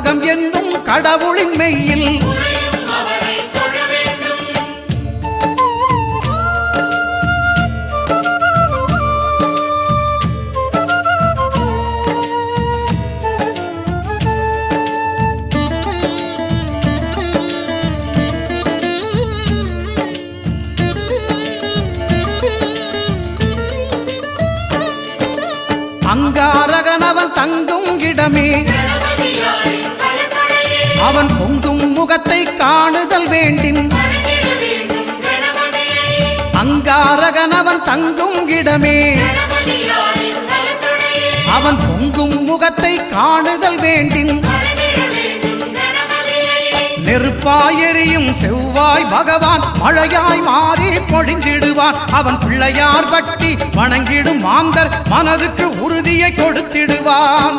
கற்பகம் என்னும் கடவுளின் மெய்யில். அங்காரகனவன் தங்கும் இடமே. அவன் பொங்கும் முகத்தை காணுதல் வேண்டின். அங்காரகனவன் தங்கும் இடமே. அவன் பொங்கும் முகத்தை காணுதல் வேண்டின். நெருப்பாயறியும் செவ்வாய் பகவான் மழையாய் மாறி பொழிந்திடுவான். அவன் பிள்ளையார் பட்டி வணங்கிடும் மாந்தர் மனதுக்கு உறுதியை கொடுத்திடுவான்.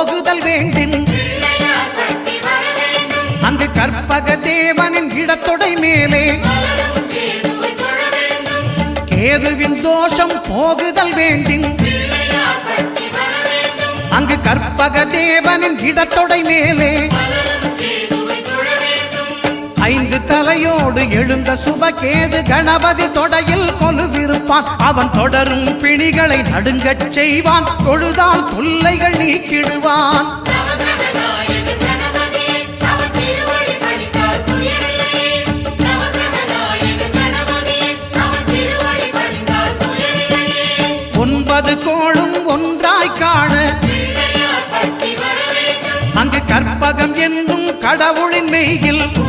போகுதல் வேண்டும் அங்கு கற்பக தேவனின் இடத்தொடை மேலே. கேதுவின் தோஷம் போகுதல் வேண்டும் அங்கு கற்பக தேவனின் இடத்தொடை மேலே. ஐந்து தலையோடு எழுந்த சுபகேது கணபதி தொடையில் கொலுவிருப்பான். அவன் தொடரும் பிணிகளை நடுங்கச் செய்வான். தொழுதால் தொல்லைகள் நீக்கிடுவான். ஒன்பது கோளும் ஒன்றாய் காண. அங்கு கற்பகம் என்னும் கடவுளின் மெய்யில்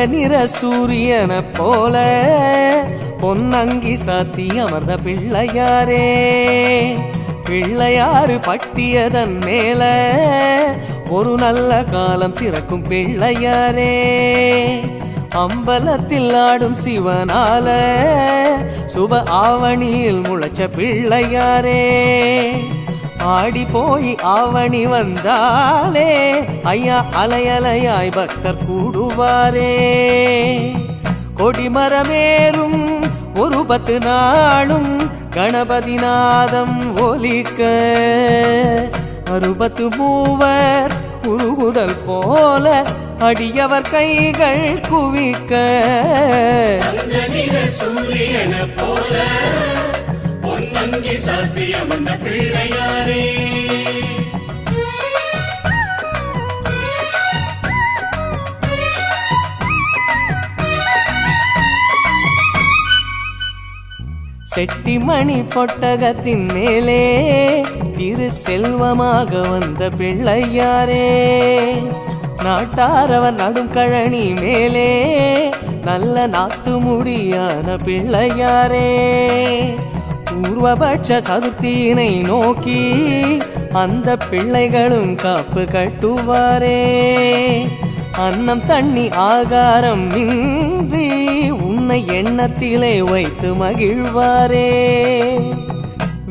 தங்க நிற சூரியன போல பொன்னங்கி சாத்தி அமர்ந்த பிள்ளையாரே. பிள்ளையாறு பட்டியதன் மேல ஒரு நல்ல காலம் திறக்கும் பிள்ளையாரே. அம்பலத்தில் ஆடும் சிவனால சுப ஆவணியில் முளைச்ச பிள்ளையாரே. ஆடி போய் ஆவணி வந்தாலே ஐயா அலையலையாய் பக்தர் கூடுவாரே. கொடிமரமேறும் ஒரு பத்து நாளும் கணபதி நாதம் ஒலிக்க. அறுபத்து மூவர் உருகுதல் போல அடியவர் கைகள் குவிக்க. சூரியன போல தங்கி சாத்தியம் அந்த பிள்ளையாரே. செட்டிமணி பொட்டகத்தின் மேலே திரு செல்வமாக வந்த பிள்ளையாரே. நாட்டாரவர் நடும் கழனி மேலே நல்ல நாத்து முடியான பிள்ளையாரே. பூர்வபட்ச சதுர்த்தியினை நோக்கி அந்த பிள்ளைகளும் காப்பு கட்டுவாரே. அன்னம் தண்ணி ஆகாரம் இன்றி உன்னை எண்ணத்திலே வைத்து மகிழ்வாரே.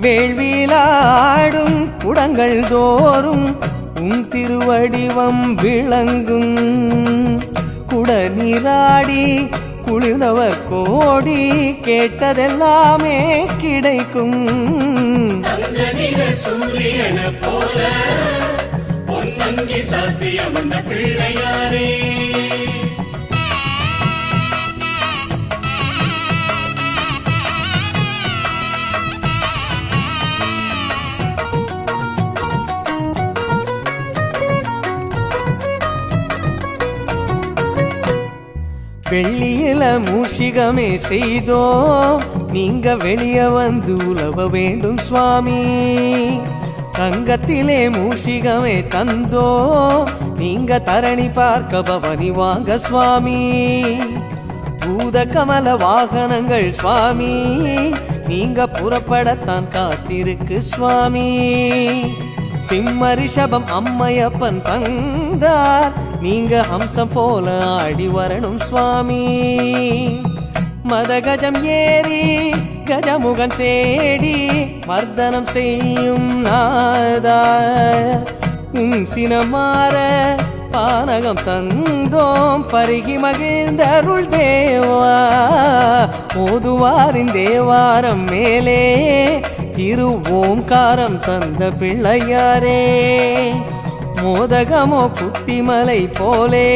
வேள்வியிலாடும் குடங்கள் தோறும் உன் திருவடிவம் விளங்கும். குட நீராடி குளிர்ந்தவர் கோடி கேட்டதெல்லாமே கிடைக்கும். சூரியன போல பொன்னங்கி சாத்தியம் அமர்ந்த பிள்ளையாரே. வெள்ளியில மூஷிகமே செய்தோம். நீங்க வெளிய வந்து உலவ வேண்டும் சுவாமி. தங்கத்திலே மூஷிகமே தந்தோம். நீங்க தரணி பார்க்க பவனி வாங்க சுவாமி. பூத கமல வாகனங்கள் சுவாமி. நீங்க புறப்படத்தான் காத்திருக்கு சுவாமி. சிம்ம ரிஷபம் அம்மையப்பன் தந்தார். நீங்க அம்சம் போல ஆடி வரணும் சுவாமி. மத கஜம் ஏறி கஜமுகன் தேடி மர்தனம் செய்யும் நாதா. உம் சினமாற பானகம் தந்தோம் பருகி மகிழ்ந்தருள் தேவா. ஓதுவாரின் தேவாரம் மேலே திரு ஓம்காரம் தந்த பிள்ளையாரே. மோதகமோ குட்டிமலை போலே